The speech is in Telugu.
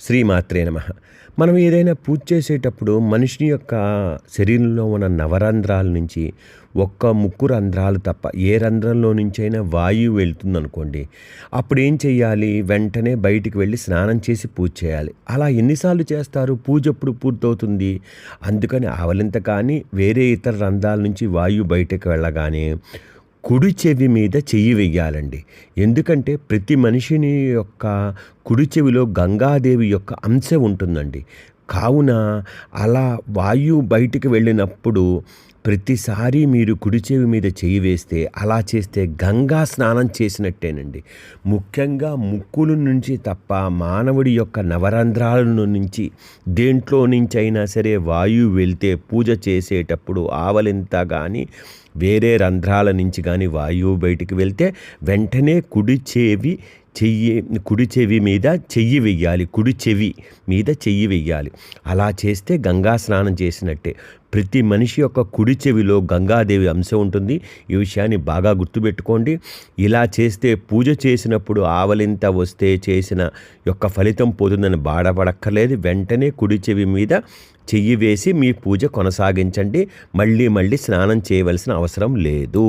శ్రీమాత్రే నమ. మనం ఏదైనా పూజ చేసేటప్పుడు మనిషిని యొక్క శరీరంలో ఉన్న నవరంధ్రాల నుంచి ఒక్క ముక్కు రంధ్రాలు తప్ప ఏ రంధ్రంలో నుంచైనా వాయువు వెళ్తుందనుకోండి అప్పుడు ఏం చేయాలి వెంటనే బయటికి వెళ్ళి స్నానం చేసి పూజ చేయాలి. అలా ఎన్నిసార్లు చేస్తారు? పూజ ఎప్పుడు పూర్తవుతుంది? అందుకని ఆవలింత కానీ వేరే ఇతర రంధ్రాల నుంచి వాయువు బయటకు వెళ్ళగానే కుడి చెవి మీద చెయ్యి వెయ్యాలండి. ఎందుకంటే ప్రతి మనిషిని యొక్క కుడి చెవిలో గంగాదేవి యొక్క అంశ ఉంటుందండి. కావున అలా వాయువు బయటికి వెళ్ళినప్పుడు ప్రతిసారి మీరు కుడి చెవి మీద చెయ్యి వేస్తే అలా చేస్తే గంగా స్నానం చేసినట్టేనండి. ముఖ్యంగా ముక్కుల నుంచి తప్ప మానవుడి యొక్క నవరంధ్రాల నుంచి దేంట్లో నుంచి అయినా సరే వాయువు వెళ్తే పూజ చేసేటప్పుడు ఆవలింత కానీ వేరే రంధ్రాల నుంచి కానీ వాయువు బయటికి వెళ్తే వెంటనే కుడి చెవి చెయ్యి కుడి చెవి మీద చెయ్యి వెయ్యాలి. కుడి చెవి మీద చెయ్యి వెయ్యాలి. అలా చేస్తే గంగా స్నానం చేసినట్టే. ప్రతి మనిషి యొక్క కుడి చెవిలో గంగాదేవి అంశం ఉంటుంది. ఈ విషయాన్ని బాగా గుర్తుపెట్టుకోండి. ఇలా చేస్తే పూజ చేసినప్పుడు ఆవలింత వస్తే చేసిన యొక్క ఫలితం పోతుందని బాధపడక్కర్లేదు. వెంటనే కుడి చెవి మీద చెయ్యి వేసి మీ పూజ కొనసాగించండి. మళ్ళీ మళ్ళీ స్నానం చేయవలసిన అవసరం లేదు.